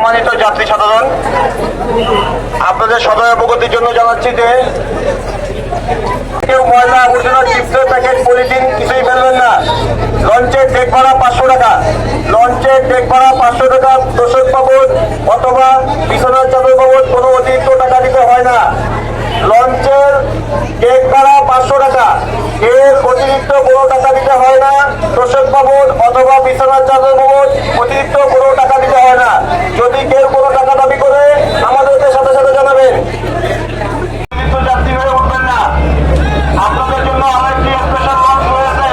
সম্মানিত যাত্রী সাধারণ, আপনাদের সদয় অবগতির জন্য জানাচ্ছি যে কেউ ময়লা আবর্জনা চিপসের প্যাকেট পলিথিন কিছুই ফেলবেন না। লঞ্চের ডেক ভাড়া পাঁচশো টাকা। লঞ্চের ডেক ভাড়া পাঁচশো টাকা দোষক বাবদ অথবা বিছানার চাদর বাবদ কোনো অতিরিক্ত টাকা দিতে হয় না লঞ্চের ডেক ভাড়া পাঁচশো টাকা এর অতিরিক্ত কোনো টাকা দিতে হয় না দোষক বাবদ অথবা বিছানার চাদর বাবদ অতিরিক্ত কোনো টাকা দিতে হয় না। যদি কেউ কোনো টাকা দাবি করে আমাদেরকে সাথে সাথে জানাবেন অতিরিক্ত যাত্রী হয়ে উঠবেন না আপনাদের জন্য আরেকটি স্পেশাল লঞ্চ রয়েছে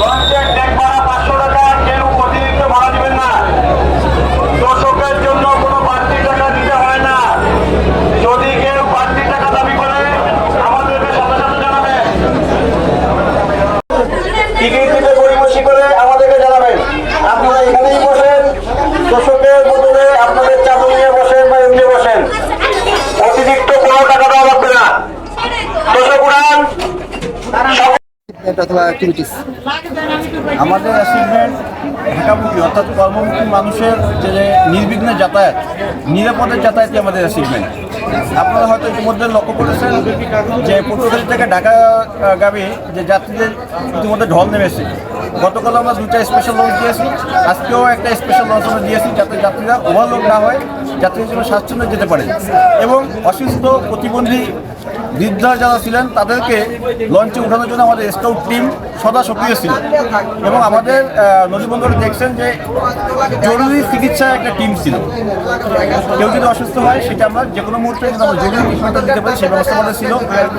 লঞ্চের ডেক ভাড়া পাঁচশো টাকা কেউ অতিরিক্ত ভাড়া দিবেন না দর্শকের জন্য কোনো বাড়তি টাকা দিতে হয় না যদি কেউ বাড়তি টাকা দাবি করে আমাদেরকে সাথে সাথে জানাবেন টিকিট দিতে পরিবেশি করে আমাদেরকে জানাবেন আপনারা এখানেই বসেন বদলে আপনাদের বসেন বা বসেন। অতিরিক্ত কোনো টাকা আমাদের ঢাকামুখী, অর্থাৎ কর্মমুখী মানুষের যে নির্বিঘ্নে যাতায়াত, নিরাপদে যাতায়াতই আমাদের অ্যাসিডমেন্ট আপনারা হয়তো ইতিমধ্যে লক্ষ্য করেছেন যে পটুয়াখালী থেকে ঢাকা আহ, যে যাত্রীদের ইতিমধ্যে ঢল নেমেছে। গতকাল আমরা দুটা স্পেশাল লঞ্চ দিয়েছি আজকেও একটা স্পেশাল লঞ্চ আমরা দিয়েছি যাতে যাত্রীরা ওভারলোড না হয় যাত্রীদের জন্য স্বাচ্ছন্দ্য যেতে পারে। এবং অসুস্থ প্রতিবন্ধী বৃদ্ধা যারা ছিলেন, তাদেরকে লঞ্চে উঠানোর জন্য আমাদের স্কাউট টিম সদা সক্রিয় ছিল। এবং আমাদের নদীবন্দরে দেখছেন যে জরুরি চিকিৎসা একটা টিম ছিল। কেউ যদি অসুস্থ হয়, সেটা আমরা যে কোনো মুহূর্তে যদি আমরা জরুরি ট্রিটমেন্টটা দিতে পারি, সেই ব্যবস্থা আমাদের ছিল।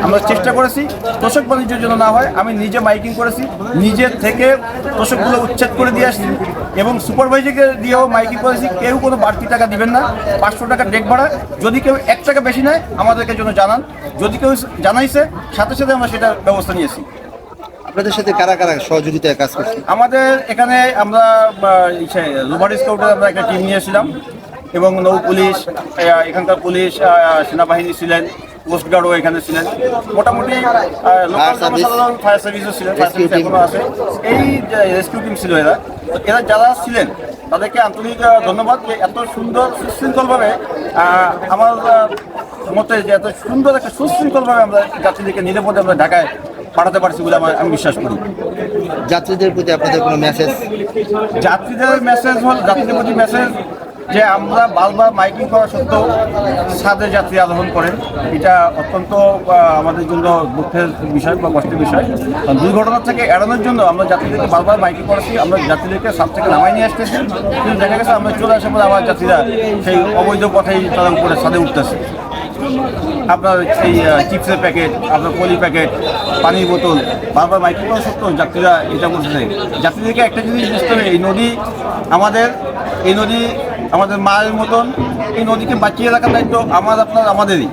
আমরা চেষ্টা করেছি, তোষক বাণিজ্যের জন্য না হয়, আমি নিজে মাইকিং করেছি নিজের থেকে তোষকগুলো উচ্ছেদ করে দিয়ে আসছি। এবং সুপারভাইজারকে দিয়েও মাইকিং করেছি, কেউ কোনো বাড়তি টাকা দিবেন না, পাঁচশো টাকা ডেক ভাড়া যদি কেউ এক টাকা বেশি নেয়, আমাদেরকে জন্য জানান। যদি কেউ জানাইছে সাথে সাথে আমরা সেটা ব্যবস্থা নিয়েছি। আপনাদের সাথে কারা কারা সহযোগিতায় কাজ করছে? আমাদের এখানে আমরা রোভার স্কাউটের আমরা একটা টিম নিয়েছিলাম এবং নৌ পুলিশ এখানকার পুলিশ সেনাবাহিনী ছিলেন কোস্টগার্ডও এখানে ছিলেন। মোটামুটি service? ফায়ার সার্ভিসও ছিলেন ফায়ার Rescue সার্ভিস team? এখনও আছে। এই রেস্কিউ টিম ছিল এরা। তো এরা যারা ছিলেন তাদেরকে আন্তরিক ধন্যবাদ যে এত সুন্দর সুশৃঙ্খলভাবে আমার মতে যে এত সুন্দর একটা সুশৃঙ্খলভাবে আমরা যাত্রীদেরকে নিরাপদে আমরা ঢাকায় পাঠাতে পারছি বলে আমার আমি বিশ্বাস করি। যাত্রীদের প্রতি আপনাদের কোনো মেসেজ যাত্রীদের মেসেজ হল যাত্রীদের প্রতি মেসেজ যে আমরা বারবার মাইকিং করা সত্ত্বেও সাদে যাত্রী আরোহণ করেন। এটা অত্যন্ত আমাদের জন্য দুঃখের বিষয় বা কষ্টের বিষয়। দুর্ঘটনা থেকে এড়ানোর জন্য আমরা যাত্রীদেরকে বারবার মাইকিং করেছি। আমরা যাত্রীদেরকে সাত থেকে নামাই নিয়ে আসতেছি। কিন্তু দেখা গেছে আমরা চলে আসার পরে আমার যাত্রীরা সেই অবৈধ পথেই তারা উপরে ছাদে উঠতেছে। আপনার এই চিপসের প্যাকেট, আপনার পলি প্যাকেট, পানির বোতল। বারবার মাইক্রো করা সত্ত্বেও যাত্রীরা এটা বলতেছে যাত্রীদেরকে একটা জিনিস বুঝতে হবে, এই নদী আমাদের, এই নদী আমাদের মায়ের মতন, এই নদীকে বাঁচিয়ে রাখার দায়িত্ব আমার, আপনার, আমাদেরই।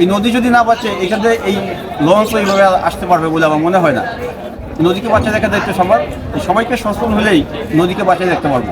এই নদী যদি না বাঁচে এখান এই লঞ্চ এইভাবে আসতে পারবে বলে আমার মনে হয় না। নদীকে বাঁচিয়ে রাখার দায়িত্ব সবার। সবাইকে সচেতন হলেই নদীকে বাঁচিয়ে রাখতে পারব।